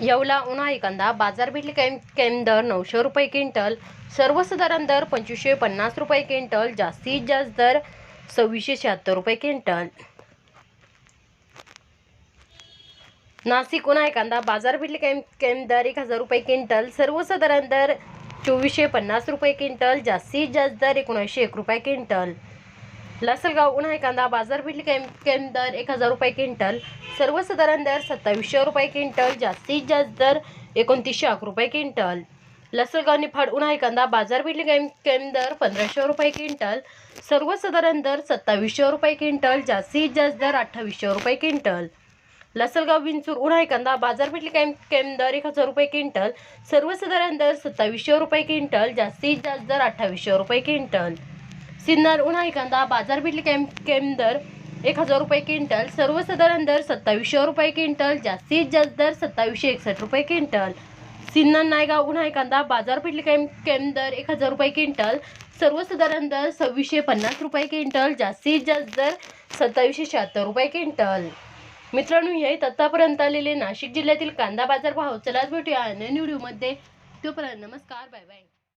येवला उन्हाळी कांदा बाजारपेठ कैम कैम दर नऊशे रुपये क्विंटल सर्वसाधारण दर पंचवीसशे पन्नास रुपये क्विंटल जास्तीत जास्त दर सव्वीसशे शहात्तर रुपये क्विंटल. नाशिक उन्हाळी कांदा बाजारपेठ कैम कैम दर एक हजार रुपये क्विंटल सर्वसाधारण दर चोवीसशे पन्नास रुपये क्विंटल जास्तीत जास्त दर एकोणीसशे एक रुपये क्विंटल. लासलगाव उन्हाळी कांदा बाजारपेठली कैम कैम दर एक हजार रुपये क्विंटल. सर्वसाधारण दर सत्तावीसशे रुपये क्विंटल जास्तीत जास्त दर एकोणतीसशे अकरा रुपये क्विंटल. लसलगाव निफाड उन्हाळी कांदा बाजारपेठ कैम कैम दर पंधराशे रुपये क्विंटल. सर्वसाधारण दर सत्तावीसशे रुपये क्विंटल जास्तीत जास्त दर अठ्ठावीसशे रुपये क्विंटल. लसलगाव विंचूर उन्हाळी कांदा बाजारपेठली कैम कैम दर एक हजार रुपये क्विंटल. सर्वसाधारण दर सत्तावीसशे रुपये क्विंटल जास्तीत जास्त दर अठ्ठावीसशे रुपये क्विंटल. सिन्नर उन्हाळी कांदा बाजारपेठली कैम केमदर एक हजार रुपये क्विंटल सर्वसाधारण दर सत्तावीसशे रुपये क्विंटल जास्तीत जास्त दर सत्तावीसशे एकसष्ट रुपये क्विंटल. सिन्नर नायगाव उन्हाळी कांदा बाजारपेठली कैम केम दर एक हजार रुपये क्विंटल सर्वसाधारण दर सव्वीसशे पन्नास रुपये क्विंटल जास्तीत जास्त दर सत्तावीसशे शहात्तर रुपये क्विंटल. मित्रांनो हे आतापर्यंत आलेले नाशिक जिल्ह्यातील कांदा बाजार भाव. चलाच भेटूया अन्य व्हिडिओमध्ये तोपर्यंत नमस्कार बाय बाय.